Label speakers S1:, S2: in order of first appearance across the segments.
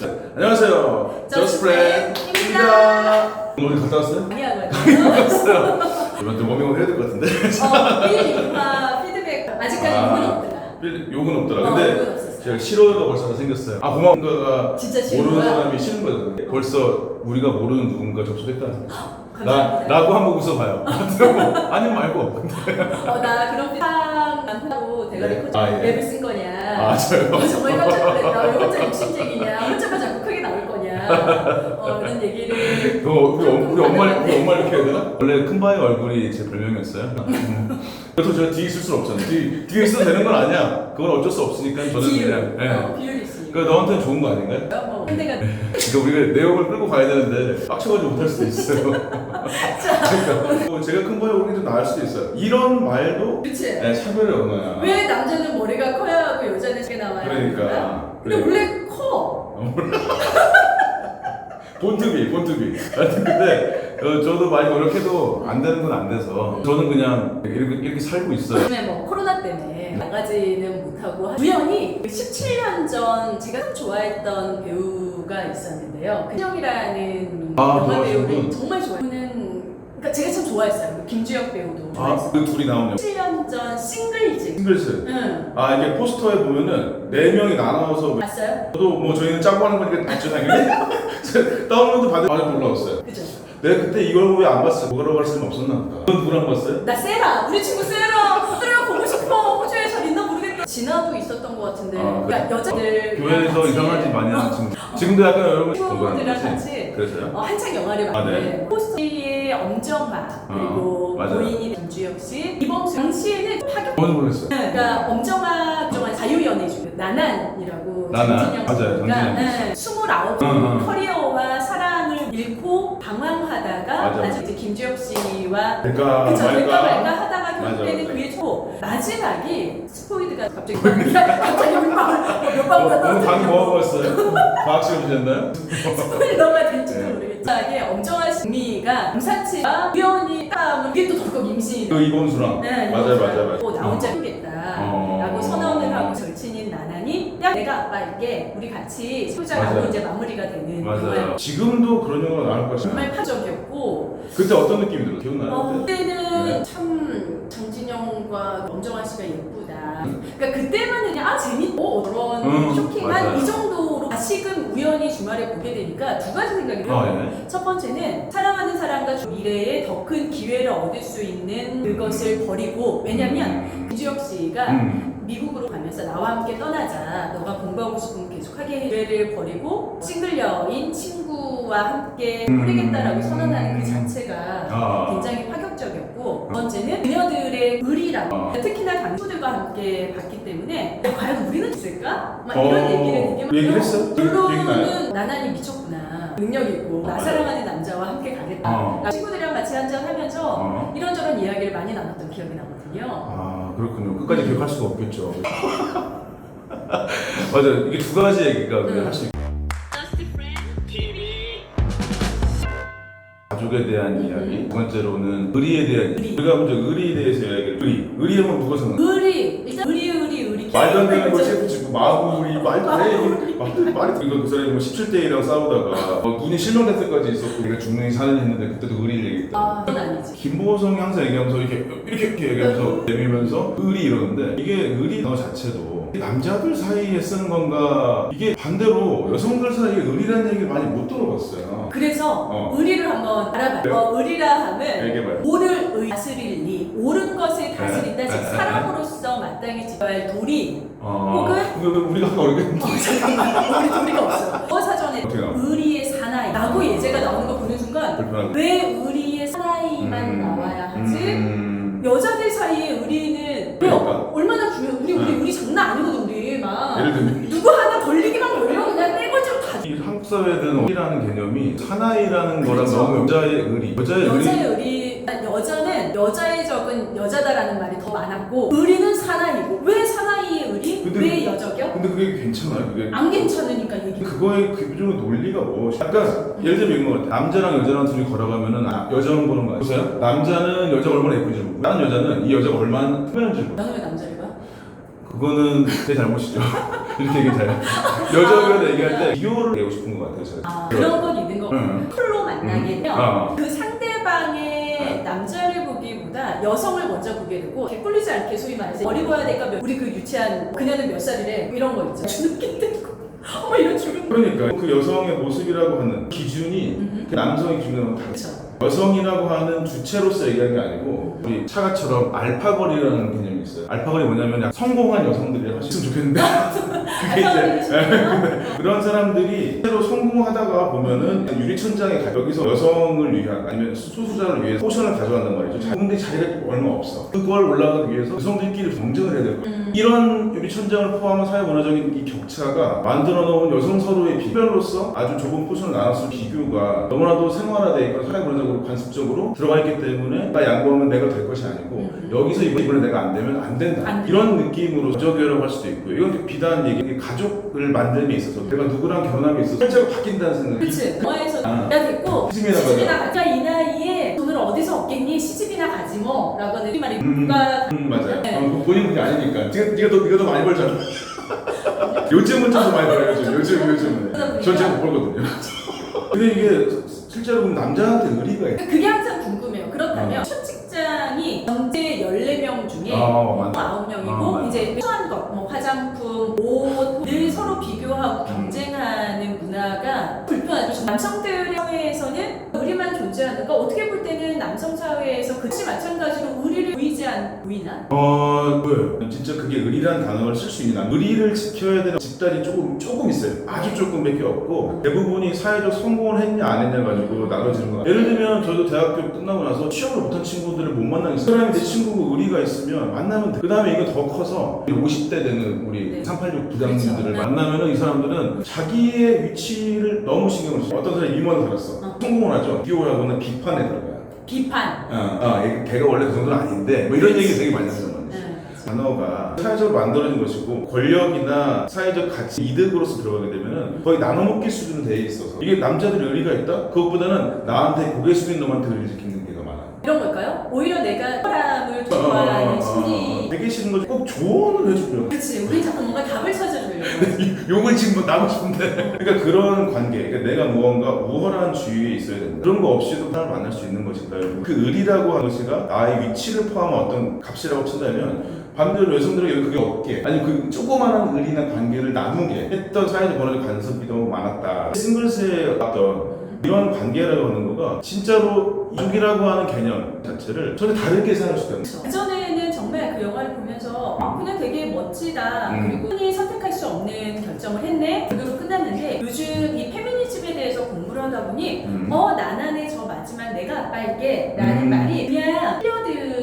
S1: 자, 안녕하세요. 저스프렌입니다. 오늘 갔다 왔어요?
S2: 하거든요.
S1: 왔어요. 이번 주 워밍업 해야 될 것 같은데.
S2: 어, 1, 2화 피드백 아직까지
S1: 아.
S2: 욕은 없더라.
S1: 빌- 욕은 없더라.
S2: 어,
S1: 근데
S2: 욕은 없었어.
S1: 제가 싫어가 벌써 하나 생겼어요. 아 고마운가가
S2: 진짜 싫은
S1: 모르는
S2: 거야?
S1: 사람이 싫은 거잖아. 벌써 우리가 모르는 누군가 접속했다. 나
S2: 감사합니다.
S1: 라고 한번 웃어봐요. 아니면 말고.
S2: 어, 나 그런 상안 하고 대가리
S1: 네.
S2: 코치
S1: 아, 예.
S2: 쓴 거냐.
S1: 아 저요.
S2: 어, 정말 깜짝 놀랐다. 왜 혼자 욕심쟁이냐. 혼자만 자꾸 크게 나올 거냐. 어, 이런 얘기를.
S1: 그 우리, 엄- 우리 엄마 우리 엄마 이렇게 해야 되나? 원래 큰 바의 얼굴이 제 별명이었어요. 음. 그래도 제가 뒤에 있을 수는 없잖아요. 뒤 뒤에 있어도 되는 건 아니야. 그건 어쩔 수 없으니까 저는
S2: 비율.
S1: 그냥. 예.
S2: 어, 비율이 있으니까.
S1: 그러니까 너한테는 좋은 거 아닌가요?
S2: 뭐, 상대가.
S1: 그러니까 우리가 내용을 끌고 가야 되는데 빡쳐가지고 못할 수도 있어요. 그러니까 뭐 제가 큰 바의 얼굴이 좀 나을 수도 있어요. 이런 말도
S2: 그치?
S1: 네, 차별의 언어야.
S2: 왜 남자는 머리가 커야 하고 여자는 작게 나와야 하는 거야?
S1: 그러니까.
S2: 근데. 원래 커.
S1: 본투비, 본투비. 하여튼 근데 어, 저도 많이 노력해도 안 되는 건 안 돼서 저는 그냥 이렇게, 이렇게 살고 있어요.
S2: 요즘에 뭐 코로나 때문에 나가지는 못하고 우연히 17년 전 제가 참 좋아했던 배우가 있었는데요. 근영이라는
S1: 아,
S2: 영화
S1: 좋아하시는
S2: 배우를
S1: 분?
S2: 정말 그 러니까 제가 참 좋아했어요. 김주혁 배우도
S1: 아. 그 둘이 나오는
S2: 17년 전 싱글즈.
S1: 싱글스.
S2: 응.
S1: 아 이게 포스터에 보면은 네 명이 나눠서
S2: 봤어요?
S1: 저도 뭐 저희는 짜고 하는 거니까 봤죠 당연히. 다운로드 받을 받아 올라왔어요.
S2: 그죠?
S1: 내가 그때 이걸 왜 안 봤어? 보러 갈 사람 없었나 보다. 넌 누구랑 봤어요?
S2: 나 세라 우리 친구 세라 세라 보고 싶어 호주에 진화도 있었던 것 같은데
S1: 아,
S2: 그러니까 여자들
S1: 교회에서 이상한 짓 많이 하는 친구. 지금도 약간 여러분
S2: 친구들이랑
S1: 거지?
S2: 같이
S1: 그래서요?
S2: 어, 한창 영화를
S1: 아,
S2: 봤는데
S1: 네.
S2: 포스터의 엄정화 그리고
S1: 어, 맞아요.
S2: 고인이 김주혁 씨 이범수 당시에는 파격
S1: 뭔지 모르겠어요.
S2: 그러니까 엄정화 정말 자유연예주 나난이라고
S1: 나난. 맞아요,
S2: 씨가
S1: 장진영 씨.
S2: 29
S1: 응, 응.
S2: 커리어와 사랑을 잃고 방황하다가
S1: 맞아.
S2: 아직 이제 김주혁 씨와
S1: 그러니까
S2: 그쵸 될까 말까
S1: 말까. 맞아,
S2: 결국에는
S1: 맞아.
S2: 그게 초 마지막이 스포이드가 갑자기 갑자기 몇방
S1: 어, 오늘
S2: 올랐다
S1: 방이 뭐 하고 왔어요? 과학 시험 되셨나요?
S2: 스포일러가 될지도
S1: 네.
S2: 모르겠지만 이게 엄정한 신미가 임산치가 우연히 따면 이게 또 덜컥 임신이
S1: 그 이범수랑.
S2: 네,
S1: 맞아요, 맞아요, 맞아요.
S2: 나 혼자.
S1: 어.
S2: 라고 선언을 하고 절친인 나난이 야 내가 아빠일게 우리 같이
S1: 맞아요.
S2: 이제 마무리가 되는
S1: 맞아요. 지금도 그런 영화가 나올 것이야.
S2: 정말 파적이었고
S1: 그때 어떤 느낌이 들어? 기억나요?
S2: 어,
S1: 그때?
S2: 그때는 장진영과 엄정화 씨가 예쁘다. 그러니까 그때만 그냥 아 재밌고 그런
S1: 음,
S2: 쇼킹한
S1: 맞아요.
S2: 이 정도로 다시금 우연히 주말에 보게 되니까 두 가지 생각이 들어요.
S1: 아, 예.
S2: 첫 번째는 사랑하는 사람과 미래에 더 큰 기회를 얻을 수 있는 그것을 버리고 왜냐면 김주혁 씨가
S1: 음.
S2: 미국으로 가면서 나와 함께 떠나자 너가 공부하고 싶으면 계속하게 해. 기회를 버리고 싱글 여인 친구와 함께
S1: 음.
S2: 꾸리겠다라고 선언하는 그 자체가
S1: 아.
S2: 굉장히 두 번째는 그녀들의 의리라고
S1: 아.
S2: 특히나 당수들과 함께 봤기 때문에 야, 과연 우리는 있을까? 막
S1: 어,
S2: 이런 얘기를 되게 많이?
S1: 기억이 나요?
S2: 결론은 나난이 미쳤구나 능력 있고 나
S1: 어.
S2: 사랑하는 남자와 함께 가겠다
S1: 어.
S2: 친구들이랑 같이 한잔 하면서
S1: 어.
S2: 이런저런 이야기를 많이 나눴던 기억이 나거든요
S1: 아 그렇군요. 끝까지 기억할 수가 없겠죠. 맞아. 이게 두 가지 얘기가 우리가
S2: 음.
S1: 할수 가족에 대한
S2: 음.
S1: 이야기. 두 번째로는 의리에 대한
S2: 의리.
S1: 이야기. 우리가 먼저 의리에 대해서 이야기를. 의리. 의리 하면 누가 생각?
S2: 의리 일단 의리 의리 의리
S1: 말도 안 되는 거
S2: 그죠?
S1: 셰프 치고 마구리 말도 안 돼. 말도 말이 이거 그 사람이 뭐 17대이랑 싸우다가 어, 눈이 실명될 때까지 있었고 내가 중명이 사는 했는데 그때도 의리를 얘기했다.
S2: 아 그건 아니지
S1: 김보성이 항상 얘기하면서 이렇게 이렇게 이렇게 얘기하면서 내밀면서 의리 이러는데 이게 의리 너 자체도 남자들 사이에 쓰는 건가 이게 반대로 여성들 사이에 의리라는 얘기를 많이 못 들어봤어요.
S2: 그래서
S1: 어.
S2: 의리를 한번 알아봐요
S1: 네.
S2: 어, 의리라 하면
S1: 얘기해봐요.
S2: 의 다스릴 리 옳은 것을 다스린다
S1: 네.
S2: 즉
S1: 네.
S2: 사람으로서 마땅히 지어야 할 도리
S1: 어,
S2: 혹은-
S1: 그거 우리가 어렵게
S2: 어, 잠깐만 우리 도리가 없어 어 사전에
S1: 어떻게 나와?
S2: 의리의 사나이 라고 예제가 나오는 거 보는 순간
S1: 불편하고.
S2: 왜 의리 이
S1: 한국 사회에는 의리라는 개념이 사나이라는 거랑
S2: 그렇죠.
S1: 너무 여자의 의리, 여자의 의리
S2: 여자의 의리 여자는 여자의 적은 여자다라는 말이 더 많았고 의리는 사나이고 왜 사나이의 의리?
S1: 근데
S2: 왜 여적이요?
S1: 근데 그게 괜찮아요. 그게
S2: 안 괜찮으니까 얘기
S1: 그거의 기본적인 논리가 뭐 약간 예를 들면 이런 거 같아 남자랑 여자랑 둘이 걸어가면은 아, 여자만 보는 거 보세요 남자는 여자가 얼마나 예쁜지 보고 다른 여자는 이 여자가 얼마나 투명한지 보고
S2: 나는 왜 남자를 봐?
S1: 그거는 제 잘못이죠. 이렇게 얘기해요. 여자가 얘기할 때 비교를 내고 싶은 것 같아요. 제가.
S2: 아, 그런 건 있는 거
S1: 응.
S2: 풀로 만나게 되면
S1: 아.
S2: 그 상대방의 남자를 보기보다 여성을 먼저 보게 되고 개꿀리지 않게 소위 말해서 머리 보야 될까 몇- 우리 그 유치한 그녀는 몇 살이래 뭐 이런 거 있죠 주눅 되고 어머 이런 주눅
S1: 그러니까 그 여성의 모습이라고 하는 기준이
S2: 음.
S1: 그 남성의 기준하고 다르죠.
S2: 그렇죠
S1: 여성이라고 하는 주체로서 얘기하는 게 아니고 우리 차가처럼 알파걸이라는 개념이 있어요. 알파걸이 뭐냐면 성공한 여성들이 하시면 좋겠는데 그게 이제 네, 그런 사람들이 새로 성공하다가 보면은 유리천장에 가 여기서 여성을 위한 아니면 소수자를 위해서 포션을 가져간단 말이죠. 근데 자리가 얼마 없어. 그걸 올라가기 위해서 여성들끼리 경쟁을 해야 되고
S2: 음.
S1: 이런 유리천장을 포함한 사회 문화적인 이 격차가 만들어 놓은 여성 서로의 비별로서 아주 좁은 포션을 나눴을 비교가 너무나도 생활화돼 있고 사회 문화적으로 관습적으로 들어가 있기 때문에 나 양보하면 내가 될 것이 아니고
S2: 음.
S1: 여기서 이번- 이번에 내가 안 되면 안 된다.
S2: 안.
S1: 이런 느낌으로 저교라고 할 수도 있고요 이건 비단 얘기. 이게 가족을 만듦에 있어서 내가 누구랑 결혼함에 있어서 실제로 바뀐다는 생각이
S2: 그치. 영화에서
S1: 아.
S2: 야 됐고
S1: 시집이나
S2: 시집이나 가자. 이 나이에 돈을 어디서 얻겠니? 시집이나 가지 뭐. 라고 하는 이 말이
S1: 음.
S2: 누가
S1: 음 맞아요.
S2: 네.
S1: 어, 본인 그게 아니니까. 네가, 네가, 더, 네가 더 많이 벌잖아. 요즘은 좀 더 많이 벌어요 요즘. 요즘 요즘은. 전 제가 못 벌거든요. 근데 이게 실제로 보면 남자한테 의리가 있
S2: 그게 항상 궁금해요. 그렇다면
S1: 어.
S2: 첫 직장이 경제 14 명 중에
S1: 어, 맞네.
S2: 9명이고
S1: 어.
S2: 이제 필요한 것, 뭐 화장품, 옷, 늘 서로 비교하고
S1: 음.
S2: 경쟁하는 문화가 불편하죠. 남성들의 사회에서는 의리만 존재하는가 어떻게 볼 때는 남성 사회에서 그치 마찬가지로 의리를 보이지 않 보이나?
S1: 어, 뭐예요? 진짜 그게 의리라는 단어를 쓸 수 있나? 의리를 지켜야 되는 집단이 조금, 조금 있어요. 아주 조금밖에 없고, 대부분이 사회적 성공을 했냐, 안 했냐 가지고 나눠지는 거 같아요. 예를 들면, 저도 대학교 끝나고 나서 취업을 못한 친구들을 못 만나겠어요. 그 사람이 내 친구고 의리가 있으면 만나면 돼. 그 다음에 이거 더 커서 50대 되는 우리
S2: 네.
S1: 386 부장님들을
S2: 그렇죠.
S1: 만나면은 이 사람들은 자기의 위치를 너무 신경을 써요. 어떤 사람이 임원을 들었어.
S2: 어.
S1: 성공을 하죠. 비호하고는 비판에 들어가요.
S2: 비판.
S1: 어, 어, 얘- 걔가 원래 그 정도는 아닌데, 뭐 이런 얘기 되게 많이.
S2: 네.
S1: 단어가 사회적으로 만들어진 것이고 권력이나 사회적 가치 이득으로서 들어가게 되면 거의 나눠먹기 수준으로 돼 있어서 이게 남자들이 의리가 있다? 그것보다는 나한테 고개 숙인 놈한테 의리를 지키는 게가 많아.
S2: 이런 걸까요? 오히려 내가 사람을 좋아하는 심리.
S1: 되게 싫은 거지 꼭 조언을 해주려고
S2: 그렇지. 우리 자꾸 뭔가 답을 찾아주려고.
S1: 욕을 지금 뭐 나고 싶은데 그러니까 그런 관계 그러니까 내가 무언가 우월한 주위에 있어야 된다 그런 거 없이도 사람을 만날 수 있는 것인가 그 의리라고 하는 것이가 나의 위치를 포함한 어떤 값이라고 친다면 반대로 여성들에게 그게 없게 아니 그 조그마한 의리나 관계를 나누게 했던 사회적 문화적 간섭이 너무 많았다 싱글스의 어떤 이런 관계라고 하는 거가 진짜로 이족이라고 하는 개념 자체를 전혀 다르게 생각할 수가 있는
S2: 그렇죠. 그전에는 정말 그 영화를 보면서 아, 그냥 되게 멋지다.
S1: 음.
S2: 그리고 흔히 선택할 수 없는 결정을 했네. 그대로 끝났는데 요즘 이 페미니즘에 대해서 공부를 하다 보니
S1: 음.
S2: 어 나나네 저 마지막 내가 아빠일게 라는
S1: 음.
S2: 말이 그냥 흘려들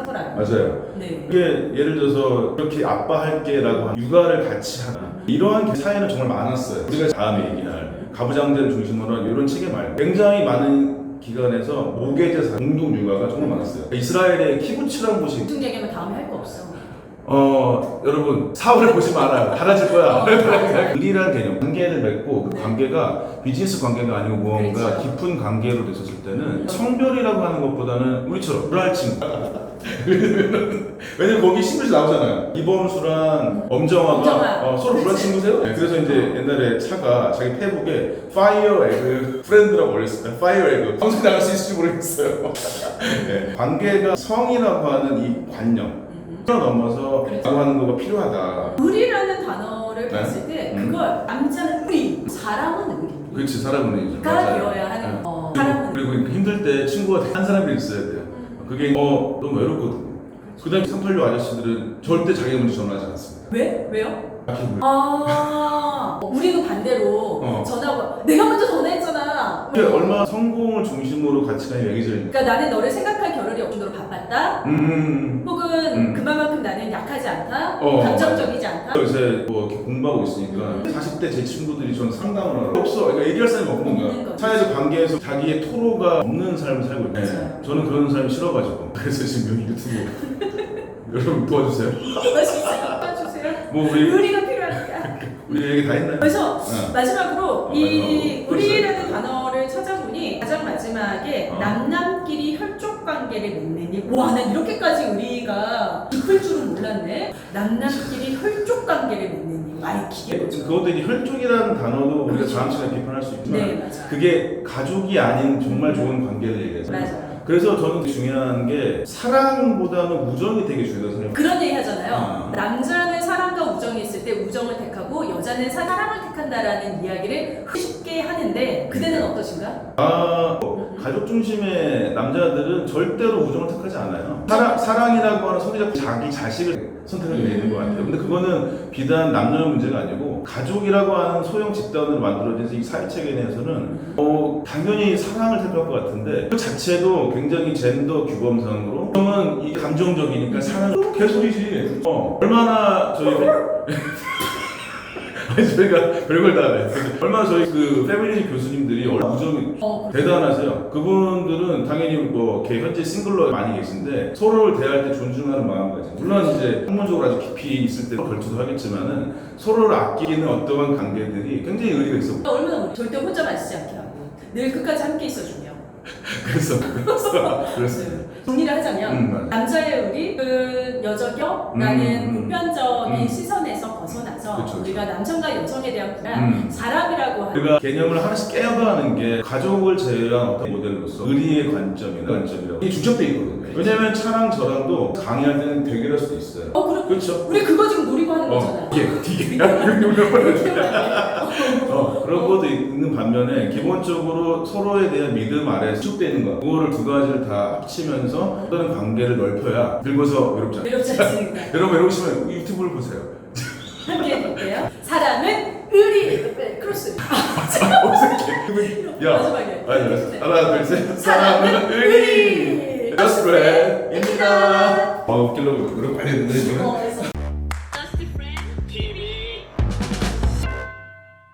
S2: 않더라고요.
S1: 맞아요
S2: 네.
S1: 이게 예를 들어서 이렇게 아빠 할게라고 한 육아를 같이 하는 이러한 사연은 정말 많았어요. 우리가 다음에 얘기할 가부장제를 중심으로 한 이런 책의 말 굉장히 많은 기관에서 모계제사 공동 육아가 정말 많았어요. 이스라엘의 키부츠라는 곳이
S2: 무슨 얘기하면 다음에 할 거 없어.
S1: 어 여러분 사월을 보지 말아요. 달라질 거야. 의리라는 개념 관계를 맺고 그
S2: 네.
S1: 관계가 비즈니스 관계가 아니고 무언가
S2: 그렇죠.
S1: 깊은 관계로 됐었을 때는
S2: 음.
S1: 성별이라고 하는 것보다는 우리처럼 불알 친구 왜냐면 거기 신글씨 나오잖아요. 이범수랑 엄정화가
S2: 엄정화.
S1: 어, 서로 불알
S2: 그치.
S1: 친구세요? 네, 그래서 이제 옛날에 차가 자기 페북에 파이어 에그 프렌드라고 올렸어요. 파이어 에그 평생 나갈 수 있을지 모르겠어요. 네, 관계가 성이라고 하는 이 관념
S2: 음.
S1: 넘어서
S2: 그렇죠.
S1: 라고 하는 거가 필요하다.
S2: 의리라는 단어를
S1: 네.
S2: 봤을 때
S1: 음.
S2: 그걸 남자는 의리, 사람은 의리.
S1: 그렇지 사람은 이죠.
S2: 가 되어야 하는
S1: 네.
S2: 어, 사람은
S1: 그리고 힘들 때 친구가 한 사람이 있어야 돼요. 그게 어 너무 외롭거든요. 그다음에 386 아저씨들은 절대 자기가 먼저 전화하지 않습니다.
S2: 왜? 왜요? 아, 우리는 반대로
S1: 어.
S2: 전화가 내가 먼저 전화했잖아.
S1: 이게 얼마나 성공을 중심으로 가치관이 매겨져
S2: 그러니까 나는 너를 생각할 겨를이 없을 정도로 바빴다.
S1: 음.
S2: 혹은
S1: 음.
S2: 나는 약하지 않다.
S1: 어,
S2: 감정적이지 않다.
S1: 요새 뭐 이렇게 공부하고 있으니까
S2: 음.
S1: 40대 제 친구들이 전 상담을 하러 없어. 그러니까 얘기할 사람이 없는
S2: 없는
S1: 거야.
S2: 거지.
S1: 사회적 관계에서 자기의 토로가 없는 삶을 살고
S2: 맞아요.
S1: 거예요. 저는 그런 사람이 싫어가지고 그래서 지금 여기 유튜브 여러분 도와주세요.
S2: 도와주세요.
S1: 뭐 우리
S2: 의리가 필요합니다.
S1: 우리 얘기 다 했나요?
S2: 그래서
S1: 어.
S2: 마지막으로
S1: 어,
S2: 이
S1: 마지막으로.
S2: 의리라는 단어를 찾아보니 가장 마지막에
S1: 어.
S2: 혈족 관계를 맺느니? 와난 이렇게까지 의리가 깊을 줄은 몰랐네. 남남끼리 혈족 관계를 맺느니? 아이 기계 거죠?
S1: 그것도 이제 혈족이라는 단어도 우리가
S2: 그렇죠.
S1: 다음 시간에 비판할 수 있지만
S2: 네 맞아
S1: 그게 가족이 아닌 정말 좋은 관계를 얘기해서
S2: 맞아요
S1: 그래서 저는 중요한 게 사랑보다는 우정이 되게 중요하다고 생각해요.
S2: 그런 얘기 하잖아요.
S1: 아.
S2: 남자는 사랑과 우정이 있을 때 우정을 택하고 여자는 사랑을 택한다라는 이야기를 쉽게 하는데 그대는 어떠신가?
S1: 아, 어, 가족 중심의 남자들은 절대로 우정을 택하지 않아요. 사랑, 사랑이라고 하는 소비자 자기 자식을 선택하게 되는 것 같아요. 근데 그거는 비단 남녀의 문제가 아니고 가족이라고 하는 소형 집단으로 만들어진 이 사회 체계 내에서는 어, 당연히 사랑을 택할 것 같은데 그 자체도 굉장히 젠더 규범상으로 그러면 이 감정적이니까 사랑은 개소리지. 어, 얼마나 저희 아니 저희가 별걸 다 해. 얼마나 저희 그 패밀리 교수님들이 얼마나 우정이
S2: 어,
S1: 대단하세요. 그분들은 당연히 뭐 개- 현재 싱글러 많이 계신데 서로를 대할 때 존중하는 마음가짐. 물론 이제 학문적으로 아주 깊이 있을 때 걸쳐도 하겠지만은 서로를 아끼는 어떠한 관계들이 굉장히 의미가 있어.
S2: 얼마나 우리 절대 혼자만 쓰지 않게 하고 늘 끝까지 함께 있어주며
S1: 그래서 그래서 그래서
S2: 네. 정리를 하자면
S1: 음.
S2: 남자의 우리 그 여적이라는
S1: 음, 음.
S2: 보편적인
S1: 음.
S2: 시선에서 벗어나서
S1: 그쵸, 그쵸.
S2: 우리가 남성과 여성에 대한 구나
S1: 음.
S2: 사람이라고 하는
S1: 우리가 개념을 하나씩 깨어가는 게 가족을 제외한 어떤 모델로서 의리의 관점이나 관점이라고 이게 중첩돼 있거든요. 왜냐면 차랑 저랑도 강의할 때는 대결할 수도 있어요.
S2: 어 그럼
S1: 그렇죠?
S2: 우리 그거 지금 노리고 하는 거잖아요.
S1: 어, 이게 이게 어, 그런 것도 있는 반면에 기본적으로 서로에 대한 믿음 아래 수축되는 것 그거를 두 가지를 다 합치면서 어떤 관계를 넓혀야 늙어서 외롭지 않아요
S2: 외롭지 않습니다.
S1: 여러분 외로우시면 유튜브를 보세요
S2: 함께 해볼게요. 사람은 의리. 네, 크로스.
S1: 야
S2: 마지막에.
S1: 아니 알았어. 하나 둘 셋.
S2: 사람은
S1: 사람은 의리. 러스프레입니다. 어 웃기려고 노력 많이 했는데 지금
S2: 어, 그래서